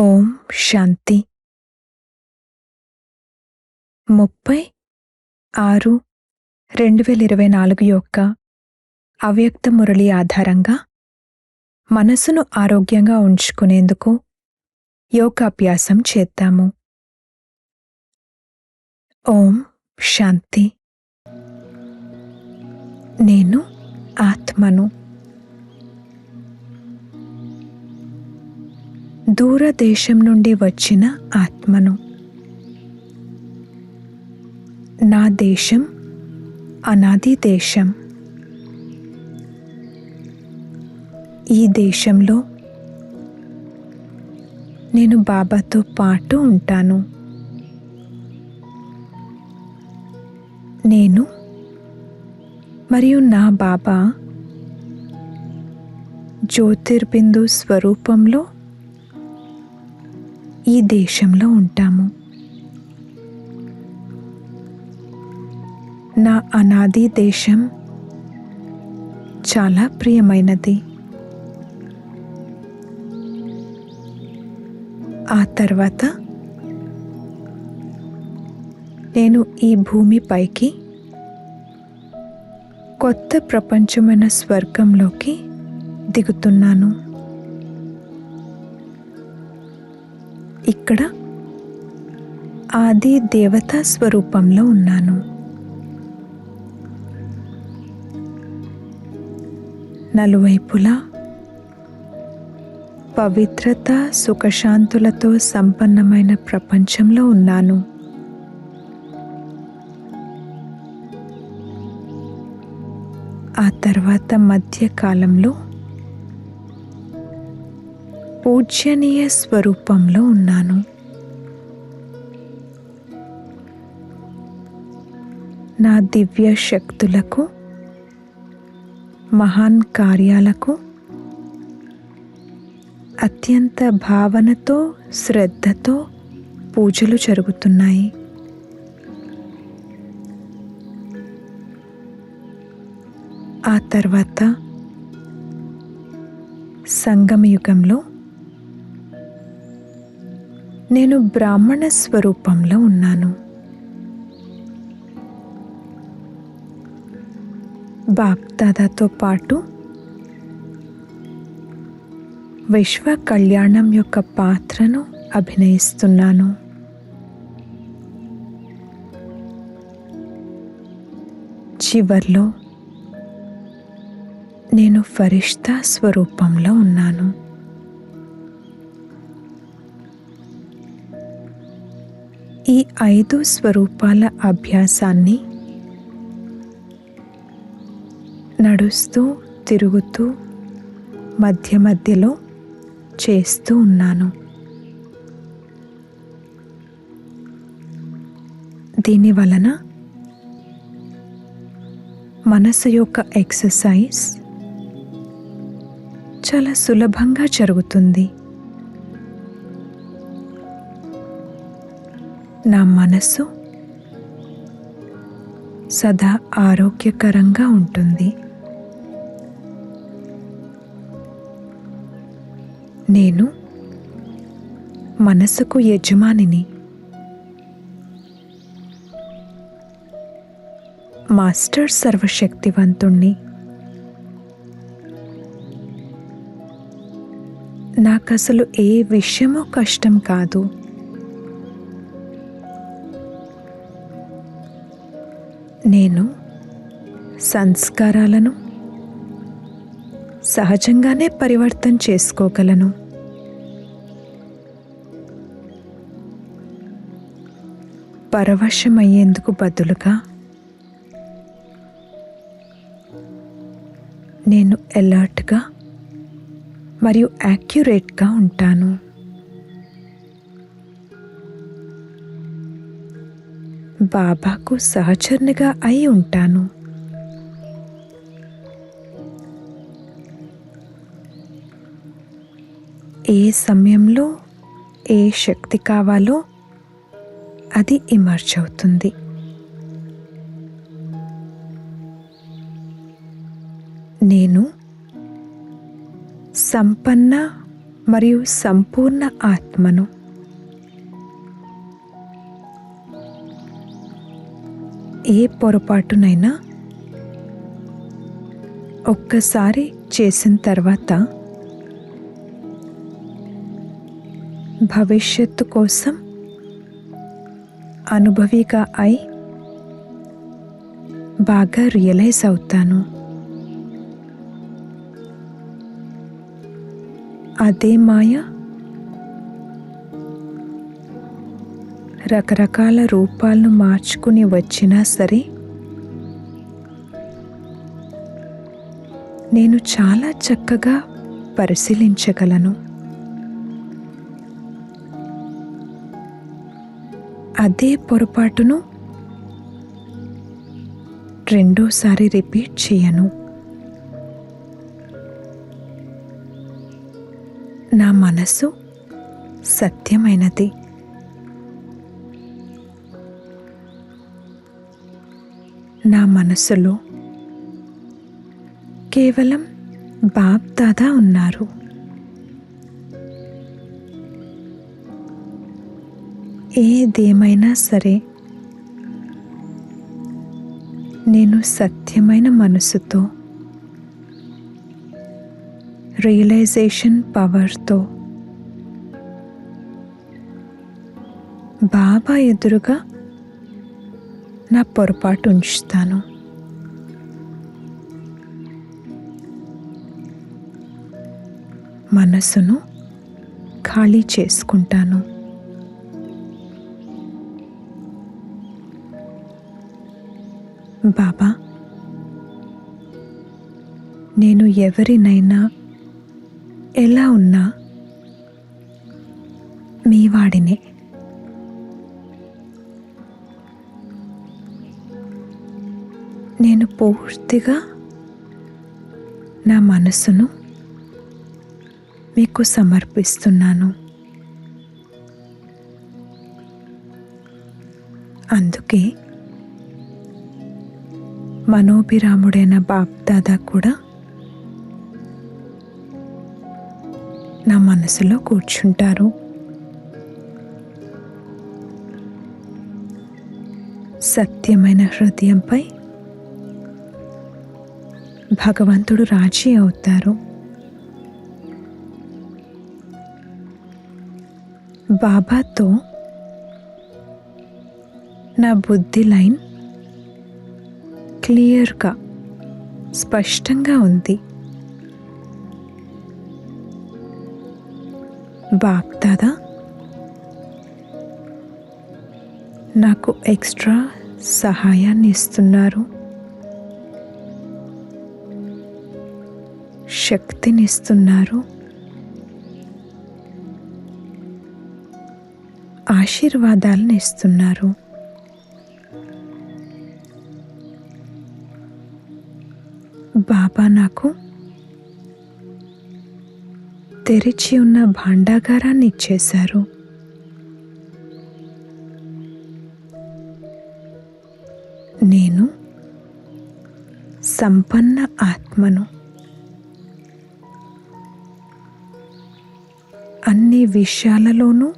ఓం శాంతి. ముప్పై ఆరు రెండు వేల ఇరవై నాలుగు యొక్క అవ్యక్త మురళి ఆధారంగా మనసును ఆరోగ్యంగా ఉంచుకునేందుకు యోగాభ్యాసం చేద్దాము. ఓం శాంతి. నేను ఆత్మను దూరదేశం నుండి వచ్చిన ఆత్మను. నా దేశం అనాది దేశం. ఈ దేశంలో నేను బాబాతో పాటు ఉంటాను. నేను మరియు నా బాబా జ్యోతిర్బిందు స్వరూపంలో ఈ దేశంలో ఉంటాము. నా అనాది దేశం చాలా ప్రియమైనది. ఆ తర్వాత నేను ఈ భూమిపైకి కొత్త ప్రపంచమైన స్వర్గంలోకి దిగుతున్నాను. ఇక్కడ ఆది దేవతా స్వరూపంలో ఉన్నాను. నలువైపులా పవిత్రత సుఖశాంతులతో సంపన్నమైన ప్రపంచంలో ఉన్నాను. ఆ తర్వాత మధ్యకాలంలో పూజ్యనీయ స్వరూపంలో ఉన్నాను. నా దివ్య శక్తులకు మహాన్ కార్యాలకు అత్యంత భావనతో శ్రద్ధతో పూజలు జరుగుతున్నాయి. ఆ తర్వాత సంగమయుగంలో నేను బ్రాహ్మణ స్వరూపంలో ఉన్నాను. బాప్దాదాతో పాటు విశ్వ కళ్యాణం యొక్క పాత్రను అభినయిస్తున్నాను. చివర్లో నేను ఫరిష్తా స్వరూపంలో ఉన్నాను. ఈ ఐదు స్వరూపాల అభ్యాసాన్ని నడుస్తూ తిరుగుతూ మధ్య మధ్యలో చేస్తూ ఉన్నాను. దీని వలన మనసు యొక్క ఎక్సర్సైజ్ చాలా సులభంగా జరుగుతుంది. నా మనసు సదా ఆరోగ్యకరంగా ఉంటుంది. నేను మనసుకు యజమానిని. మాస్టర్ సర్వశక్తివంతుణ్ణి. నాకు అసలు ఏ విషయమో కష్టం కాదు. నేను సంస్కారాలను సహజంగానే పరివర్తన చేసుకోగలను. పరవశమయ్యేందుకు బదులుగా నేను ఎలర్ట్గా మరియు యాక్యురేట్గా ఉంటాను. బాబాకు సహచరునిగా అయి ఉంటాను. ఏ సమయంలో ఏ శక్తి కావాలో అది ఇమర్జ్ అవుతుంది నేను సంపన్న మరియు సంపూర్ణ ఆత్మను ఏ పొరపాటునైనా ఒక్కసారి చేసిన తర్వాత భవిష్యత్తు కోసం అనుభవిగా అయి బాగా రియలైజ్ అవుతాను. అదే మాయ రకరకాల రూపాలను మార్చుకుని వచ్చినా సరే నేను చాలా చక్కగా పరిశీలించగలను. అదే పొరపాటును రెండోసారి రిపీట్ చేయను. నా మనసు సత్యమైనది. నా మనసులో కేవలం బాప్ దాదా ఉన్నారు. ఏదేమైనా సరే నేను సత్యమైన మనసుతో రియలైజేషన్ పవర్తో బాబా ఎదురుగా నా పొరపాటు ఉంచుతాను. మనసును ఖాళీ చేసుకుంటాను. బాబా నేను ఎవరినైనా ఎలా ఉన్నా మీ వాడినే పూర్తిగా నా మనసును మీకు సమర్పిస్తున్నాను. అందుకే మనోభిరాముడైన బాప్దాదా కూడా నా మనసులో కూర్చుంటారు. సత్యమైన హృదయంపై భగవంతుడు రాజీ అవుతారు. బాబాతో నా బుద్ధి లైన్ క్లియర్గా స్పష్టంగా ఉంది. బాప్దాదా నాకు ఎక్స్ట్రా సహాయాన్ని ఇస్తున్నారు. శక్తినిస్తున్నారు. ఆశీర్వాదాలను ఇస్తున్నారు బాబా నాకు తెరిచి ఉన్న భాండాగారాన్ని ఇచ్చేశారు. నేను సంపన్న ఆత్మను విషయాలలోనూ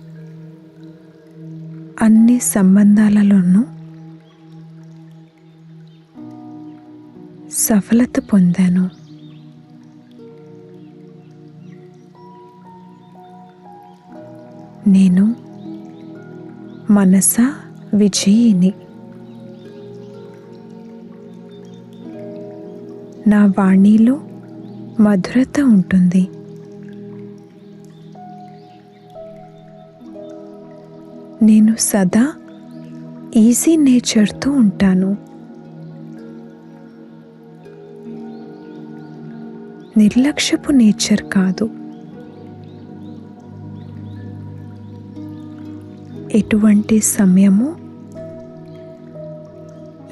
అన్ని సంబంధాలలోనూ సఫలత పొందాను. నేను మనస విజయిని. నా వాణిలో మధురత ఉంటుంది. నేను సదా ఈజీ నేచర్తో ఉంటాను. నిర్లక్ష్యపు నేచర్ కాదు. ఎటువంటి సమయము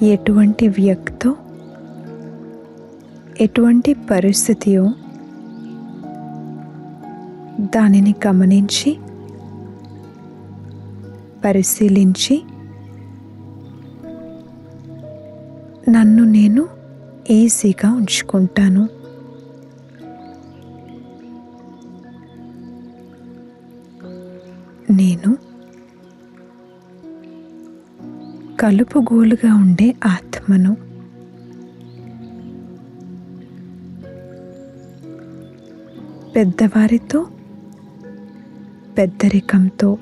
ఎటువంటి వ్యక్తో ఎటువంటి పరిస్థితియో దానిని గమనించి పరిశీలించి నన్ను నేను ఈజీగా ఉంచుకుంటాను. నేను కలుపుగోలుగా ఉండే ఆత్మను పెద్దవారితో పెద్దరికంతో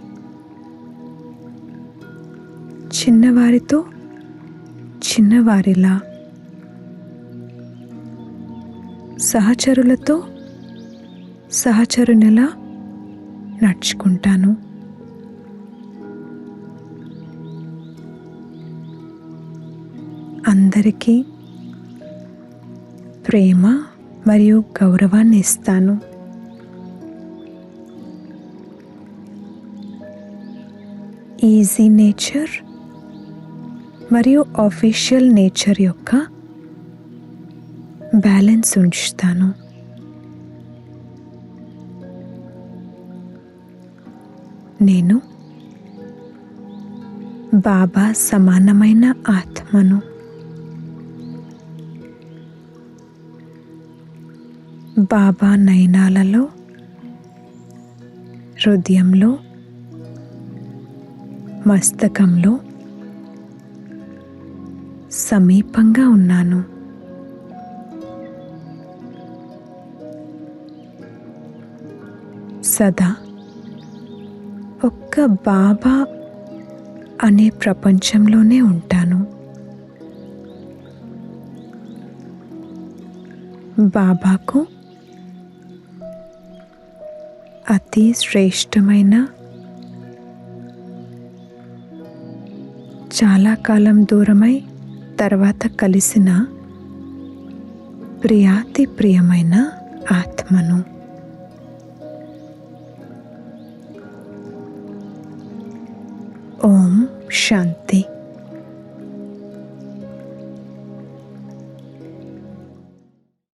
చిన్నవారితో చిన్నవారిలా సహచరులతో సహచరునిలా నడుచుకుంటాను. అందరికీ ప్రేమ మరియు గౌరవాన్ని ఇస్తాను. ఈజీ నేచర్ మరియు ఆఫీషియల్ నేచర్ యొక్క బ్యాలెన్స్ ఉంచుతాను. నేను బాబా సమానమైన ఆత్మను బాబా నయనాలలో హృదయంలో మస్తకంలో సమీపంగా ఉన్నాను. సదా ఒక్క బాబా అనే ప్రపంచంలోనే ఉంటాను. బాబాకు అతి శ్రేష్టమైన చాలా కాలం దూరమై తర్వాత కలిసిన ప్రియాతి ప్రియమైన ఆత్మను. ఓం శాంతి.